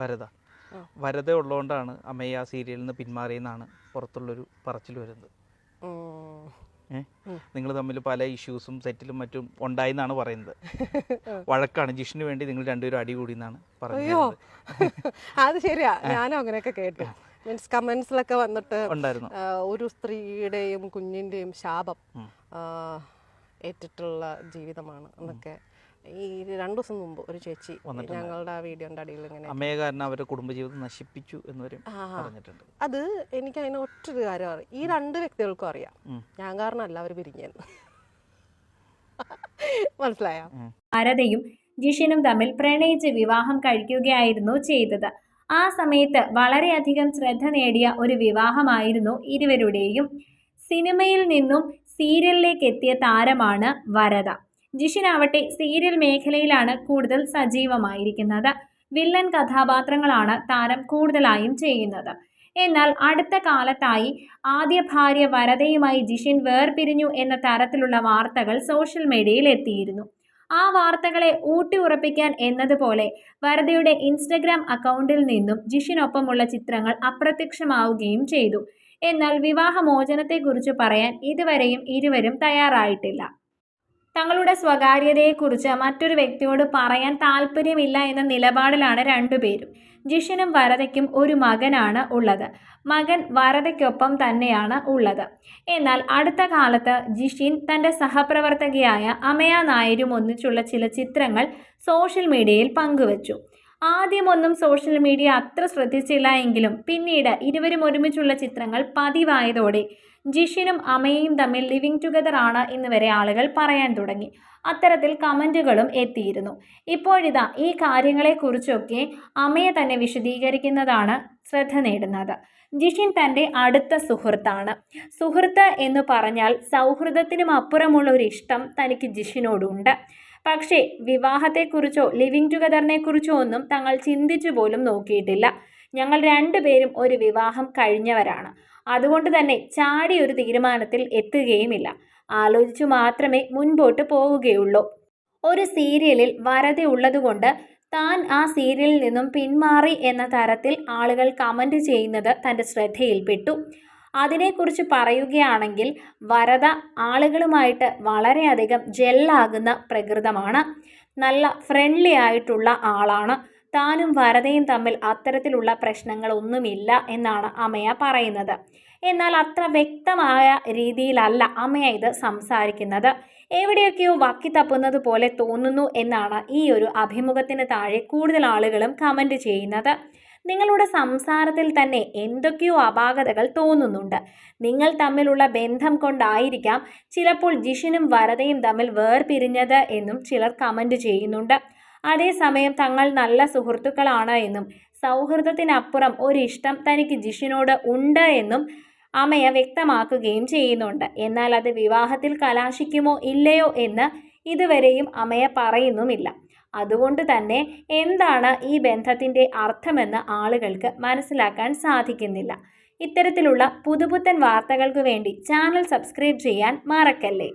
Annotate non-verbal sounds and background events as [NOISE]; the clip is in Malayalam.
വരത. വരത ഉള്ളതുകൊണ്ടാണ് അമ്മയെ ആ സീരിയലിൽ നിന്ന് പിന്മാറിയെന്നാണ് പുറത്തുള്ളൊരു പറച്ചിൽ വരുന്നത്. നിങ്ങൾ തമ്മിൽ പല ഇഷ്യൂസും സെറ്റിലും മറ്റും ഉണ്ടായെന്നാണ് പറയുന്നത്. വഴക്കാണ്. ജിഷിന് വേണ്ടി നിങ്ങൾ രണ്ടുപേരും അടി കൂടി എന്നാണ് പറയുന്നത് [LAUGHS] അത് ശരിയാ. ഞാനും അങ്ങനെയൊക്കെ കേട്ടു. മീൻസ് കമന്റ്സിലൊക്കെ വന്നിട്ട് ഉണ്ടായിരുന്നു. ഒരു സ്ത്രീയുടെയും കുഞ്ഞിന്റെയും ശാപം. ഏറ്റിട്ടുള്ള ജീവിതമാണ് എന്നൊക്കെ ഈ രണ്ടു ദിവസം മുമ്പ് ഒരു ചേച്ചി ഞങ്ങളുടെ ആ വീഡിയോന്റെ അടിയിൽ ഇങ്ങനെ അമ്മയെ കാരണം അവരുടെ കുടുംബജീവിതം നശിപ്പിച്ചു എന്ന് വരെ പറഞ്ഞിട്ടുണ്ട്. അത് എനിക്ക് അതിന് ഒറ്റൊരു കാര്യം അറിയാം. ഈ രണ്ട് വ്യക്തികൾക്കും അറിയാം. ഞാൻ കാരണമല്ല അവർ പിരിഞ്ഞെന്ന് മനസ്സിലായോ? അരതയും ജിഷിനും തമ്മിൽ പ്രണയിച്ച് വിവാഹം കഴിക്കുകയായിരുന്നു ചെയ്തത്. ആ സമയത്ത് വളരെയധികം ശ്രദ്ധ നേടിയ ഒരു വിവാഹമായിരുന്നു ഇരുവരുടെയും. സിനിമയിൽ നിന്നും സീരിയലിലേക്ക് എത്തിയ താരമാണ് വരദ. ജിഷിനാവട്ടെ സീരിയൽ മേഖലയിലാണ് കൂടുതൽ സജീവമായിരിക്കുന്നത്. വില്ലൻ കഥാപാത്രങ്ങളാണ് താരം കൂടുതലായും ചെയ്യുന്നത്. എന്നാൽ അടുത്ത കാലത്തായി ആദ്യ ഭാര്യ വരതയുമായി ജിഷിൻ വേർപിരിഞ്ഞു എന്ന തരത്തിലുള്ള വാർത്തകൾ സോഷ്യൽ മീഡിയയിൽ എത്തിയിരുന്നു. ആ വാർത്തകളെ ഊട്ടി ഉറപ്പിക്കാൻ എന്നതുപോലെ വരദയുടെ ഇൻസ്റ്റഗ്രാം അക്കൗണ്ടിൽ നിന്നും ജിഷിനൊപ്പമുള്ള ചിത്രങ്ങൾ അപ്രത്യക്ഷമാവുകയും ചെയ്തു. എന്നാൽ വിവാഹമോചനത്തെക്കുറിച്ച് പറയാൻ ഇതുവരെയും ഇരുവരും തയ്യാറായിട്ടില്ല. തങ്ങളുടെ സ്വകാര്യതയെക്കുറിച്ച് മറ്റൊരു വ്യക്തിയോട് പറയാൻ താല്പര്യമില്ല എന്ന നിലപാടിലാണ് രണ്ടുപേരും. ജിഷനും വരതയ്ക്കും ഒരു മകനാണ് ഉള്ളത്. മകൻ വരതയ്ക്കൊപ്പം തന്നെയാണ് ഉള്ളത്. എന്നാൽ അടുത്ത കാലത്ത് ജിഷിൻ തന്റെ സഹപ്രവർത്തകയായ അമയ നായരും ഒന്നിച്ചുള്ള ചില ചിത്രങ്ങൾ സോഷ്യൽ മീഡിയയിൽ പങ്കുവച്ചു. ആദ്യമൊന്നും സോഷ്യൽ മീഡിയ അത്ര ശ്രദ്ധിച്ചില്ല എങ്കിലും പിന്നീട് ഇരുവരും ഒരുമിച്ചുള്ള ചിത്രങ്ങൾ പതിവായതോടെ ജിഷിനും അമയയും തമ്മിൽ ലിവിങ് ടുഗദർ ആണ് എന്ന് വരെ ആളുകൾ പറയാൻ തുടങ്ങി. അത്തരത്തിൽ കമന്റുകളും എത്തിയിരുന്നു. ഇപ്പോഴിതാ ഈ കാര്യങ്ങളെക്കുറിച്ചൊക്കെ അമയ തന്നെ വിശദീകരിക്കുന്നതാണ് ശ്രദ്ധ നേടുന്നത്. ജിഷിൻ തന്റെ അടുത്ത സുഹൃത്താണ്. സുഹൃത്ത് എന്ന് പറഞ്ഞാൽ സൗഹൃദത്തിനും അപ്പുറമുള്ള ഒരു ഇഷ്ടം തനിക്ക് ജിഷിനോടുണ്ട്. പക്ഷേ വിവാഹത്തെക്കുറിച്ചോ ലിവിങ് ടുഗദറിനെക്കുറിച്ചോ ഒന്നും തങ്ങൾ ചിന്തിച്ചു പോലും നോക്കിയിട്ടില്ല. ഞങ്ങൾ രണ്ടുപേരും ഒരു വിവാഹം കഴിഞ്ഞവരാണ്. അതുകൊണ്ട് തന്നെ ചാടി ഒരു തീരുമാനത്തിൽ എത്തുകയുമില്ല. ആലോചിച്ചു മാത്രമേ മുൻപോട്ട് പോവുകയുള്ളൂ. ഒരു സീരിയലിൽ വരത ഉള്ളതുകൊണ്ട് താൻ ആ സീരിയലിൽ നിന്നും പിന്മാറി എന്ന തരത്തിൽ ആളുകൾ കമന്റ് ചെയ്യുന്നത് തന്റെ ശ്രദ്ധയിൽപ്പെട്ടു. അതിനെക്കുറിച്ച് പറയുകയാണെങ്കിൽ വരത ആളുകളുമായിട്ട് വളരെയധികം ജെല്ലാകുന്ന പ്രകൃതമാണ്. നല്ല ഫ്രണ്ട്ലി ആയിട്ടുള്ള ആളാണ്. താനും വരതയും തമ്മിൽ അത്തരത്തിലുള്ള പ്രശ്നങ്ങളൊന്നുമില്ല എന്നാണ് അമയ പറയുന്നത്. എന്നാൽ അത്ര വ്യക്തമായ രീതിയിലല്ല അമ്മയ ഇത് സംസാരിക്കുന്നത്. എവിടെയൊക്കെയോ വക്കി തപ്പുന്നത് പോലെ തോന്നുന്നു എന്നാണ് ഈ ഒരു അഭിമുഖത്തിന് താഴെ കൂടുതൽ ആളുകളും കമന്റ് ചെയ്യുന്നത്. നിങ്ങളുടെ സംസാരത്തിൽ തന്നെ എന്തൊക്കെയോ അപാകതകൾ തോന്നുന്നുണ്ട്. നിങ്ങൾ തമ്മിലുള്ള ബന്ധം കൊണ്ടായിരിക്കാം ചിലപ്പോൾ ജിഷിനും വരതയും തമ്മിൽ വേർപിരിഞ്ഞത് എന്നും ചിലർ കമന്റ് ചെയ്യുന്നുണ്ട്. അതേസമയം തങ്ങൾ നല്ല സുഹൃത്തുക്കളാണ് എന്നും സൗഹൃദത്തിനപ്പുറം ഒരിഷ്ടം തനിക്ക് ജിഷിനോട് ഉണ്ട് എന്നും അമയ വ്യക്തമാക്കുകയും ചെയ്യുന്നുണ്ട്. എന്നാൽ അത് വിവാഹത്തിൽ കലാശിക്കുമോ ഇല്ലയോ എന്ന് ഇതുവരെയും അമയ പറയുന്നുമില്ല. അതുകൊണ്ട് തന്നെ എന്താണ് ഈ ബന്ധത്തിന്റെ അർത്ഥമെന്ന് ആളുകൾക്ക് മനസ്സിലാക്കാൻ സാധിക്കുന്നില്ല. ഇത്തരത്തിലുള്ള പുതുപുത്തൻ വാർത്തകൾക്ക് വേണ്ടി ചാനൽ സബ്സ്ക്രൈബ് ചെയ്യാൻ മറക്കല്ലേ?